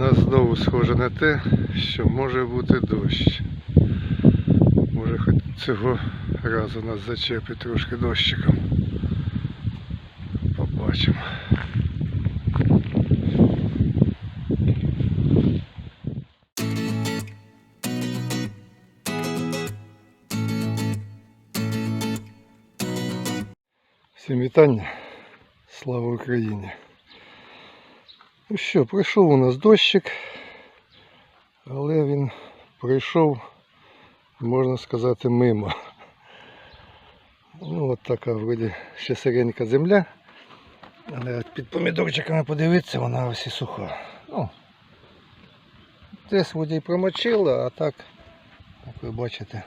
нас знову схоже на те, що може бути дощ. Може хоч цього разу нас зачепить трошки дощиком. Побачимо. Всім вітання. Слава Україні. Ну що, пройшов у нас дощик, але він пройшов, можна сказати, мимо. Ну, от така вроді ще сиренька земля. Але під помідорчиками подивитися, вона ось і суха. Ну, десь воді промочила, а так, як ви бачите,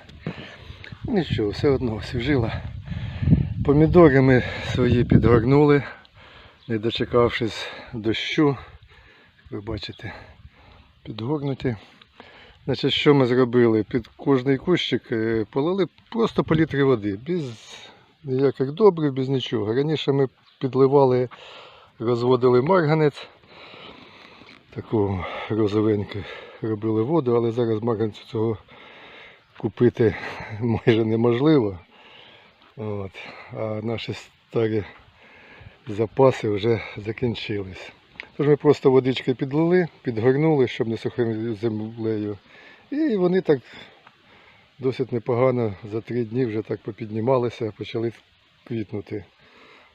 нічого, все одно освіжила. Помідори ми свої підгорнули, не дочекавшись дощу. Ви бачите, підгорнуті. Значить, що ми зробили? Під кожний кущик е, полили просто по літрі води, без ніяких добрив, без нічого. Раніше ми підливали, розводили марганець, таку розовеньку робили воду, але зараз марганцю цього купити майже неможливо. От. А наші старі запаси вже закінчились. Тож ми просто водички підлили, підгорнули, щоб не сухою землею. І вони так досить непогано за три дні вже так попіднімалися, почали квітнути.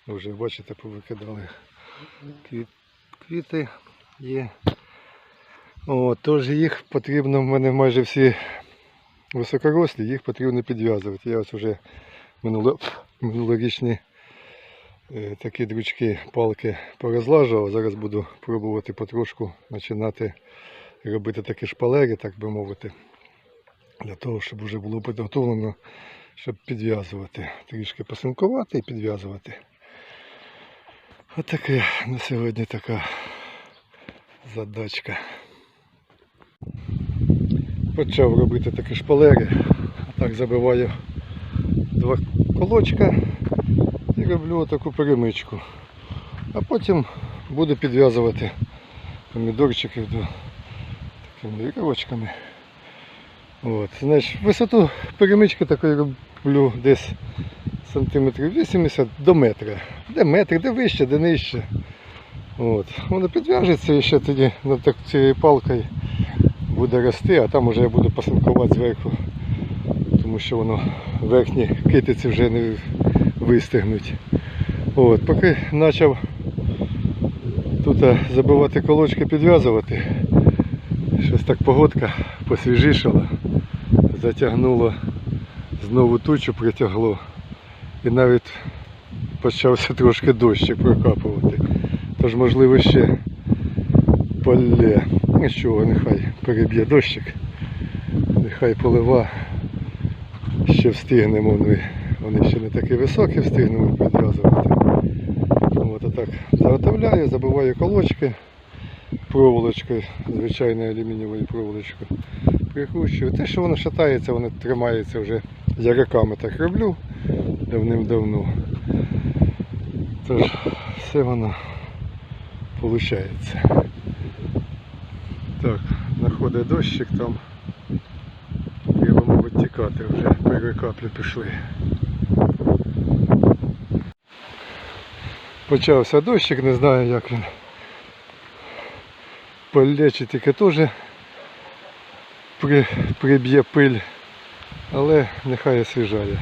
Вже, бачите, повикидали квіт, квіти є. О, тож їх потрібно, в мене майже всі високорослі, їх потрібно підв'язувати. Я ось вже минуло, минулорічні такі дручки, палки порозлажував. Зараз буду пробувати потрошку починати робити такі шпалери, так би мовити. Для того, щоб вже було підготовлено, щоб підв'язувати. Трішки посинкувати і підв'язувати. Отаке на сьогодні така задачка. Почав робити такі шпалери. Так забиваю два колочка роблю таку перемичку. А потім буду підв'язувати помідорчики до такими вірьовочками. От. Значить, висоту перемички такої роблю десь сантиметрів 80 до метра. Де метр, де вище, де нижче. От. Воно підв'яжеться і ще тоді над цією палкою буде рости, а там вже я буду пасинкувати зверху, тому що воно верхні китиці вже не вистигнуть. От, поки почав тут забивати колочки, підв'язувати, щось так погодка посвіжішала, затягнуло, знову тучу притягло і навіть почався трошки дощик прокапувати. Тож можливо ще полє. Нічого, нехай переб'є дощик. Нехай полива. Ще встигнемо ми. Вони ще не такі високі, встигнемо підв'язувати. От отак заготовляю, забиваю колочки проволочкою, звичайною алюмінієвою проволочкою. Прикручую. Те, що воно шатається, воно тримається вже я роками так роблю давним-давно. Тож все воно виходить. Так, находить дощик там. Треба, мабуть, тікати вже, перекаплі пішли. Почався дощик, не знаю як він. Полє чи тільки теж при, приб'є пиль, але нехай освіжає.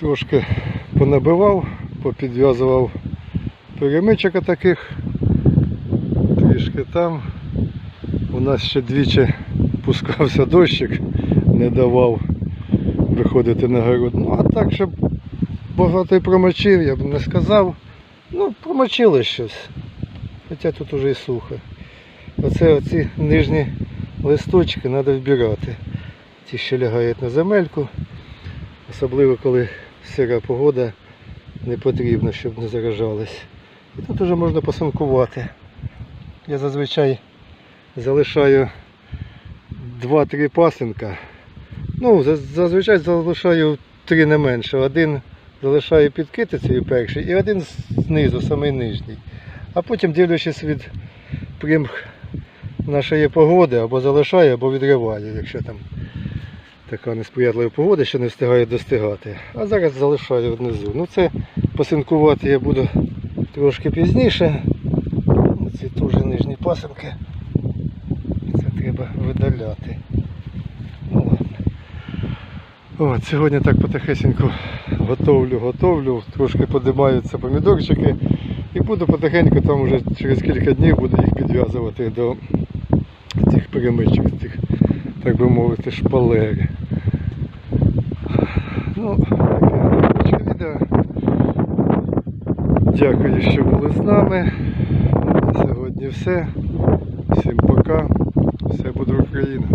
Трошки понабивав, попідв'язував перемичок таких. Трішки там. У нас ще двічі пускався дощик, не давав виходити на город. Ну а так, щоб багато й промочив, я б не сказав. Ну, промочило щось. Хоча тут уже і сухо. Оце оці нижні листочки треба вбирати. Ті, що лягають на земельку. Особливо коли сира погода не потрібно, щоб не заражались. І тут вже можна посанкувати. Я зазвичай залишаю 2-3 пасинка. Ну, зазвичай залишаю 3 не менше. Один залишаю під китицею перший і один знизу, самий нижній. А потім, дивлячись від примх нашої погоди, або залишаю, або відриваю, якщо там така несприятлива погода, що не встигає достигати. А зараз залишаю внизу. Ну це посинкувати я буду трошки пізніше. Ці теж нижні пасинки. Це треба видаляти. От, сьогодні так потихесеньку готовлю, готовлю, трошки подимаються помідорчики. І буду потихеньку там вже через кілька днів буду їх підв'язувати до цих перемичок, цих, так би мовити, шпалери. Ну, таке відео. Дякую, що були з нами. На сьогодні все. Всім пока. Все буде Україна.